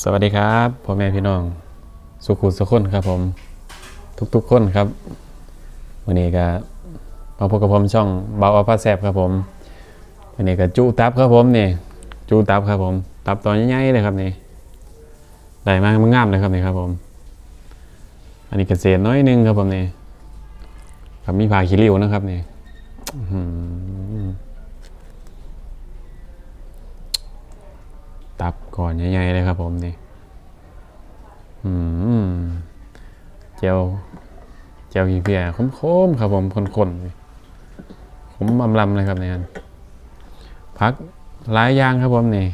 สวัสดีครับพ่อแม่พี่น้อง สุขุสุขคนครับผม ทุกๆคนครับวันนี้ก็มาพบกับผมช่องเบาอาพาแซบครับผมวันนี้ก็จูตับครับผมนี่จูตับครับผม ตับตอนใหญ่ๆเลยครับนี่ได้มากมันงามเลยครับนี่ครับผม อันนี้กเกษตรน้อยนึงครับผมนี่ครับมีผาขี้ริ้วนะครับนี่อื้อหือตับ ก่อนใหญ่ๆเลยครับผมนี่อืมเจียวเจียวขี้เพียคมๆครับผมคนๆเลยขมอำลำเลยครับเนี่ฮะพักหลายอย่างครับผมนี่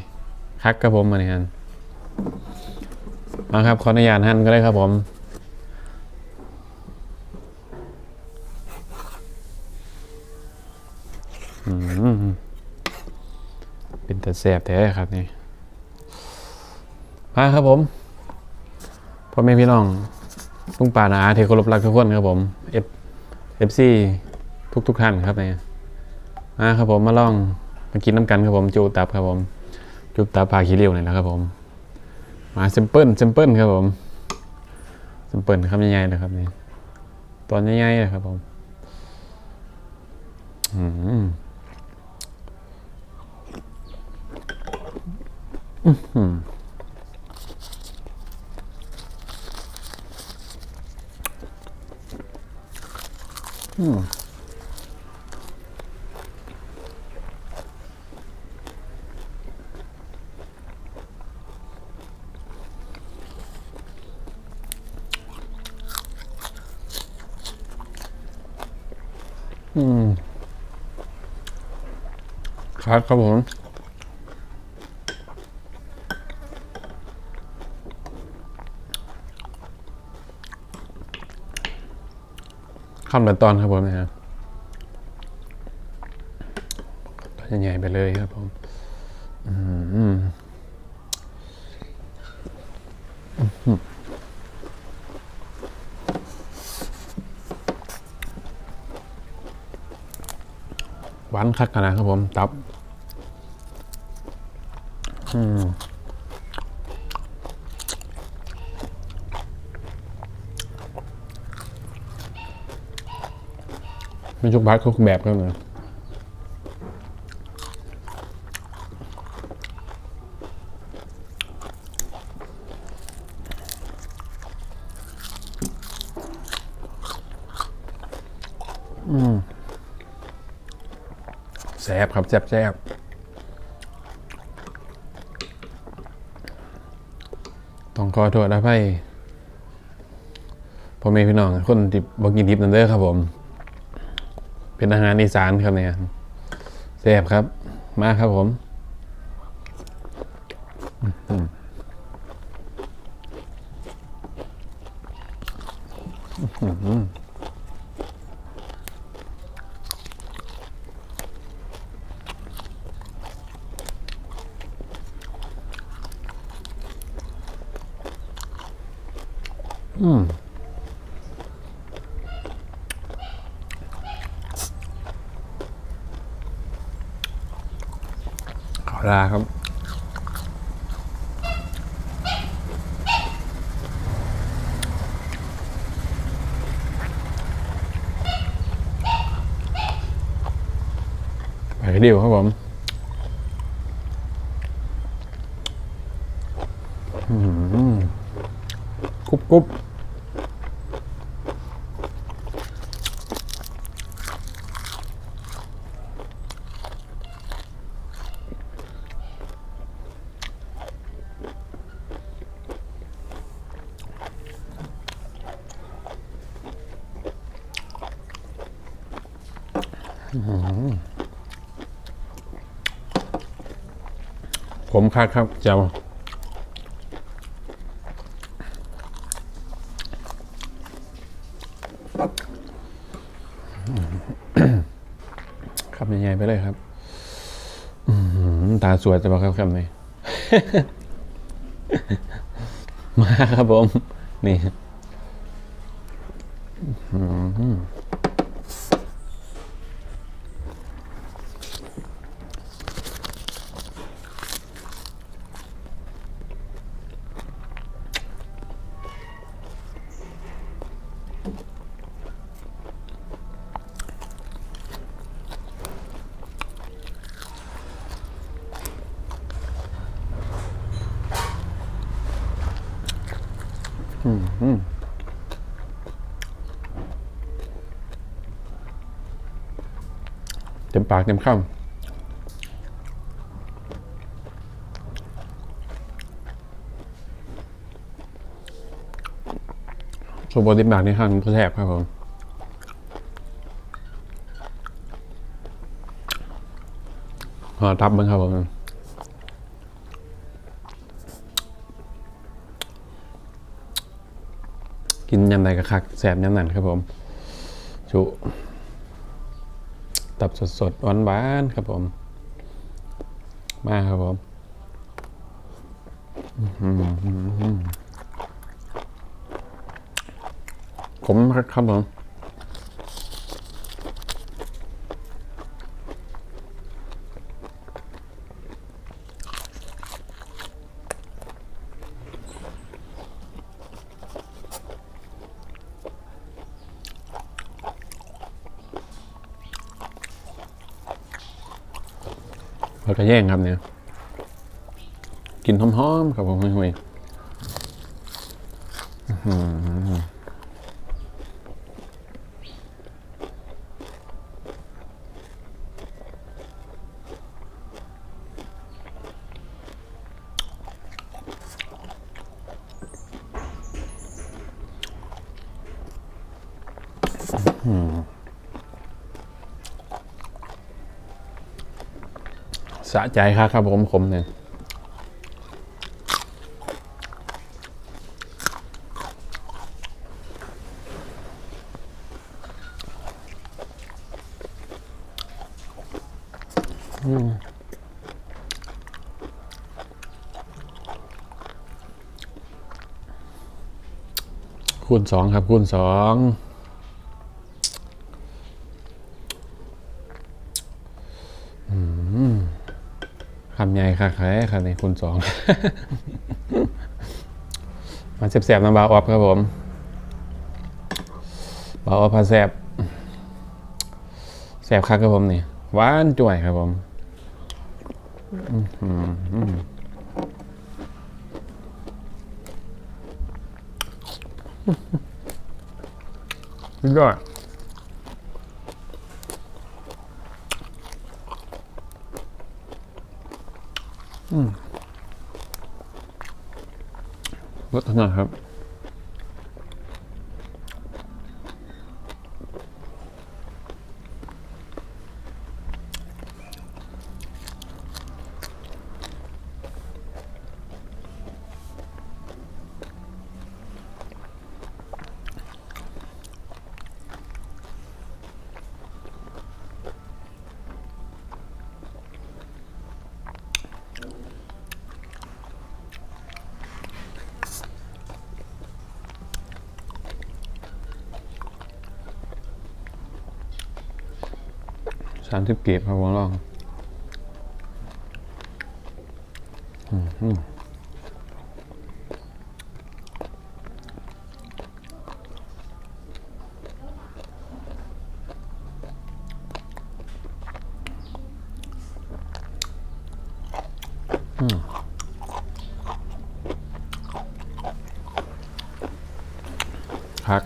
คักครับผมมาเนี่ยฮะมาครับขออนุญาตหั่นก็ได้ครับผมเป็นแต่แสบแท้ครับนี่ มาครับผมพ่อแม่พี่น้องลุงป่านาอาที่เคารพรักทุกคนครับผมเอฟเอฟซีทุกทุกท่านครับเนี่ยมาครับผมมาลองมากินน้ำกันครับผมจูตับครับผมจูตับพาขี้เรียวนี่แหละครับผม มาเซมเปิลเซมเปิลครับผมเซมเปิลคำใหญ่ๆนะครับนี่ตอนใหญ่ๆนะครับผมอืมอืม อืมครับครับผม ข้ามเป็นตอนครับผมนะฮะตอนใหญ่ไปเลยครับผมอืมหวานคักกันนะครับผม ตับ อืม มีทุกบาททุกแบบครับเลยแซ่บครับแซ่บแซ่บต้องขอโทษนะพี่พ่อแม่พี่น้อง คนที่บอกกินดิบนั่นเด้อครับผม เป็นอาหารอีสานครับเนี่ยแซ่บครับ มาครับผมอืมอืมอืมขอ ลาครับไปเดียวครับผมอื้อหือกรุบกรุบ ผมคาดครับเจ้าครับใหญ่ๆไปเลยครับตาสวยจะบอกครับคำนี้มาครับผม นี่อื้อหือ อืมอืม เต็มปากเต็มคำส่วนบนเต็มากนี่ข้างก็แทบครับผมหอทับมันครับผม กินยำใดกระคักแสบยำนั่นครับผมจุตับสดสดหวานหวานๆครับผม มาครับผมอื้อหือผมครับผม แล้วก็แย่งครับเนี่ยกินหอมๆครับผมห่วยๆ สะใจครับครับผมผมเนี่ยคูณสองครับคูณสอง คำใหญ่ค่ะแค่ครับในคูณสอง มาแสบๆน้ำบาออฟครับผมบาออฟพาแสบแสบคักครับผมนี่หวานจ่วยครับผมอื้อหือสุดยอด รสหน่อ สามสิบเก็บครับผมลองอืมอืมอืมพัก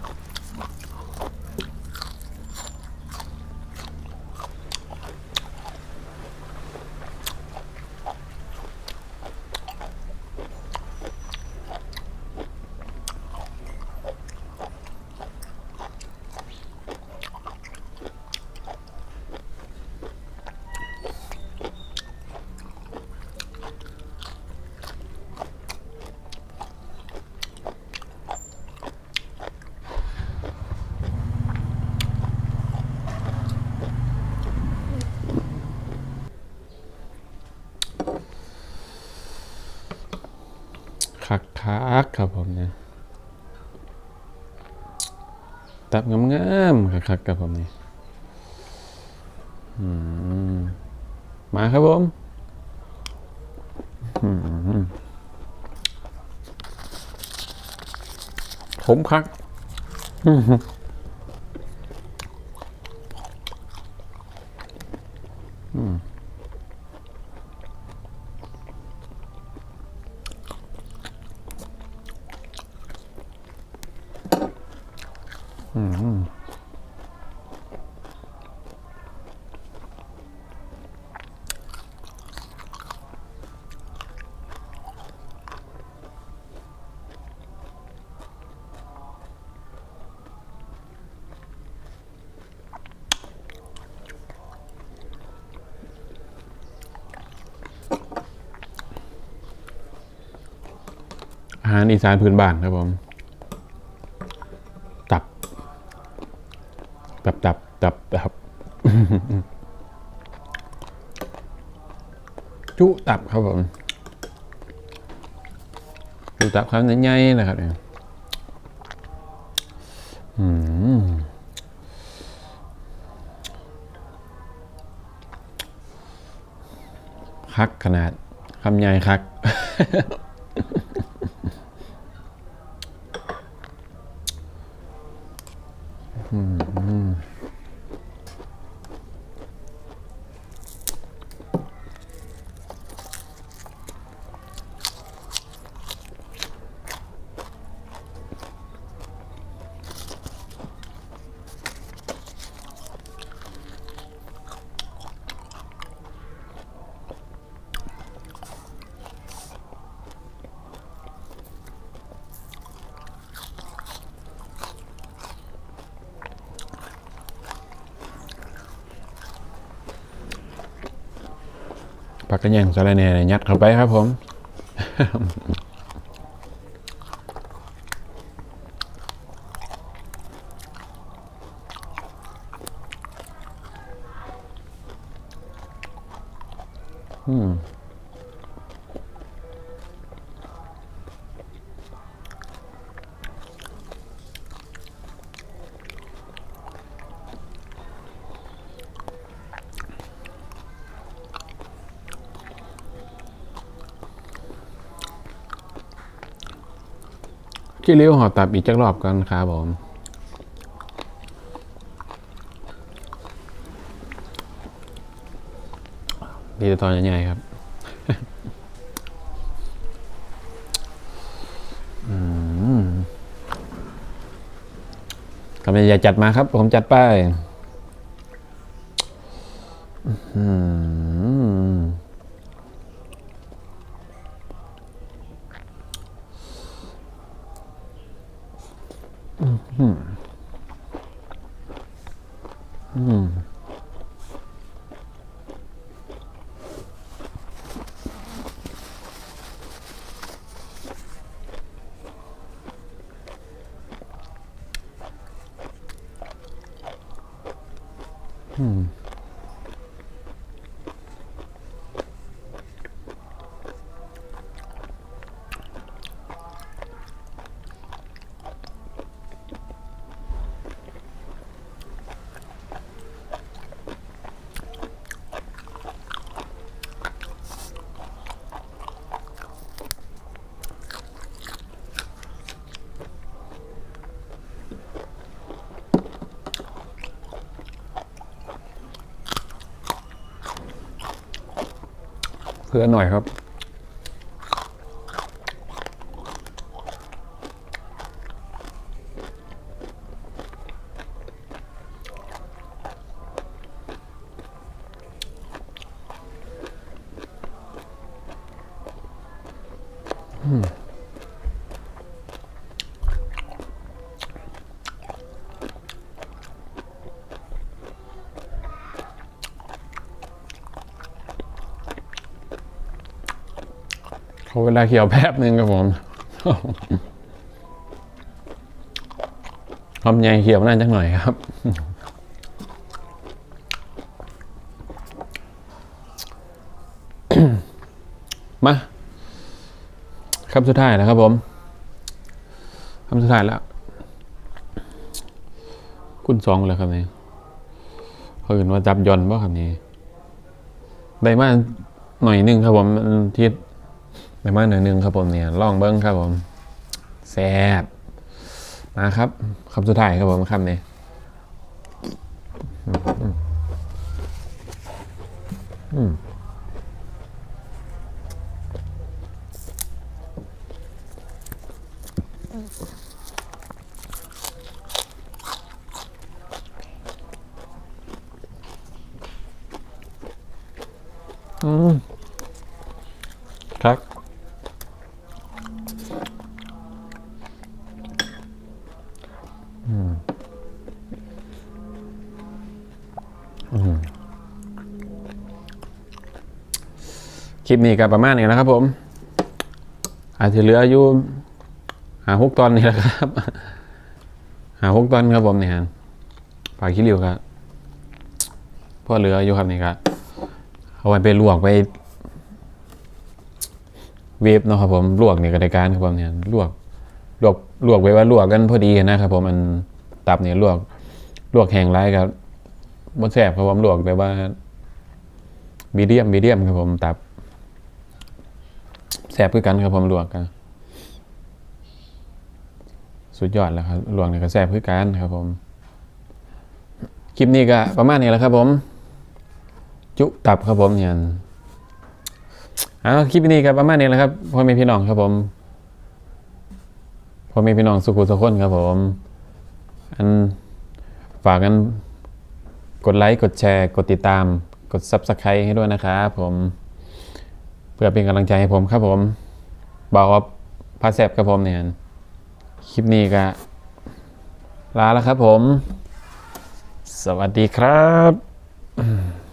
คักคักๆครับผมเนี่ย ตับงามๆคักคักๆครับผมนี่มาครับผมอืมผมคัก หารอีสานพื้นบ้านครับผม ตับ ตับตับตับตับจุตับครับผมจุตับครับใหญ่ๆนะครับเนี่ยอืมคักขนาดคำใหญ่คัก ผักกระแยงสาระแหน่เนี่ยยัดเข้าไปครับผม อืม ขี้ริ้วห่อตับอีกจักรอบกันครับผมดีแต่ตอนใหญ่ๆครับอืมกำลังจะจัดมาครับ ผมจัดไป อืมอืมอืม เพื่อหน่อยครับ เขาเวลาเคี่ยวแป๊บนึงครับผมความใหญ่เคี่ยวน่าจักหน่อยครับ มาคำสุดท้ายแล้วครับผมคำสุดท้ายแล้ว คุณสองเลยครับนี่เขาเห็นว่าจับยอนป่ะครับนี่ได้มาหน่อยหนึงครับผมที่ ในมาหน่อยนึงครับผมเนี่ยลองเบิ้งครับผมแซ่บมาครับคำสุดท้ายครับผมคำนี้อืมอืม ลิปนี้ก็ประมาณนี้นะครับผม อาจจะเหลืออยู่หาหกตอนนี่แหละครับ หาหกตอนครับผมเนี่ยปลาขี้ริ้วครับพ่อเหลืออยู่ครับนี่ครับเอาไว้ไปลวกไปเวฟเนาะครับผมลวกเนี่ยกระการครับผมเนี่ยลวกลวกลวกไว้ว่าลวกกันพอดีนะครับผมมันตับเนี่ยลวกลวกแห้งไรครับบนแสบครับผมลวกแบบว่ามีเดียมมีเดียมครับผมตับ แสบคือกันครับผมลวกกันสุดยอดแล้วครับลวกเนี่ยก็แสบคือกันครับผม คลิปนี้ก็ประมาณนี้แหละครับผม จุตับครับผมเนี่ยอ่าคลิปนี้ครับประมาณนี้แหละครับพ่อแม่พี่น้องครับผมพ่อแม่พี่น้องสุขุสุขคนครับผม อันฝากกันกดไลค์ กดแชร์ กดติดตาม กด Subscribe ให้ด้วยนะครับผม เพื่อเป็นกำลังใจให้ผมครับผมบอกว่าพาแซบครับผมเนี่ยคลิปนี้ก็ลาแล้วครับผม สวัสดีครับ